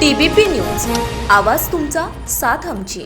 TBP news. आवाज तुमचा साथ आमची.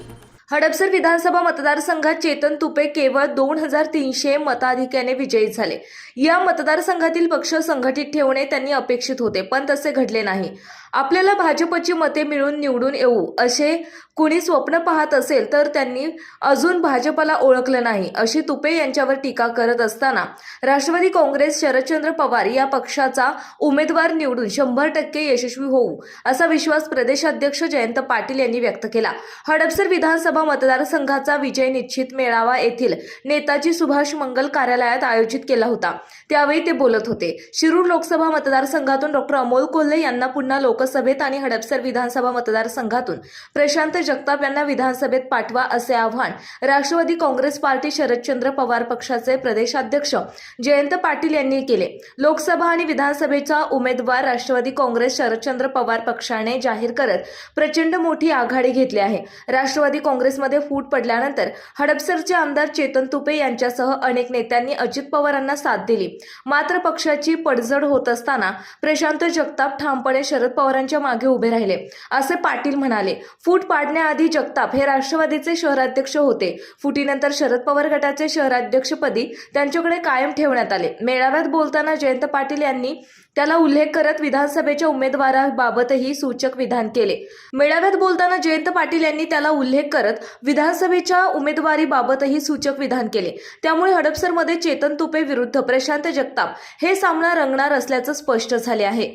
हडपसर विधानसभा मतदारसंघात चेतन तुपे केवळ दोन हजार तीनशे मताधिक्याने विजयी झाले. या मतदारसंघातील पक्ष संघटित ठेवणे त्यांनी अपेक्षित होते पण तसे घडले नाही. आपल्याला भाजपची मते मिळून निवडून येऊ असे कुणी स्वप्न पाहत असेल तर त्यांनी अजून भाजपला ओळखलं नाही अशी तुपे यांच्यावर टीका करत असताना राष्ट्रवादी काँग्रेस शरदचंद्र पवार या पक्षाचा उमेदवार निवडून शंभर टक्के यशस्वी होऊ असा विश्वास प्रदेशाध्यक्ष जयंत पाटील यांनी व्यक्त केला. हडपसर विधानसभा मतदारसंघाचा विजय निश्चित मेळावा येथील नेताजी सुभाष मंगल कार्यालयात आयोजित केला होता. त्यावेळी ते बोलत होते. शिरूर लोकसभा मतदारसंघातून डॉक्टर अमोल कोल्हे यांना पुन्हा लोकसभेत आणि हडपसर विधानसभा मतदारसंघातून प्रशांत जगताप यांना विधानसभेत पाठवा असे आव्हान राष्ट्रवादी काँग्रेस पार्टी शरदचंद्र पवार पक्षाचे प्रदेशाध्यक्ष जयंत पाटील यांनी केले. लोकसभा आणि विधानसभेचा उमेदवार राष्ट्रवादी काँग्रेस शरदचंद्र पवार पक्षाने जाहीर करत प्रचंड मोठी आघाडी घेतली आहे. राष्ट्रवादी काँग्रेसमध्ये फूट पडल्यानंतर हडपसरचे आमदार चेतन तुपे यांच्यासह अनेक नेत्यांनी अजित पवारांना साथ दिली. मात्र पक्षाची पडझड होत असताना प्रशांत जगताप ठामपणे शरद पवारांच्या मागे उभे राहिले असे पाटील म्हणाले. फूट पाडण्या पाडण्याआधी जगताप हे राष्ट्रवादीचे शहराध्यक्ष होते. फुटीनंतर शरद पवार गटाचे शहराध्यक्षपदी त्यांच्याकडे कायम ठेवण्यात आले. मेळाव्यात बोलताना जयंत पाटील यांनी त्याला उल्लेख करत विधानसभेच्या उमेदवाराबाबतही सूचक विधान केले. मेळाव्यात बोलताना जयंत पाटील यांनी त्याला उल्लेख करत विधानसभेच्या उमेदवारीबाबतही सूचक विधान केले. त्यामुळे हडपसरमध्ये चेतन तुपे विरुद्ध प्रशांत जगताप हे सामना रंगणार असल्याचं स्पष्ट झाले आहे.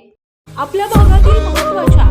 आपल्या भागातील महत्त्वाच्या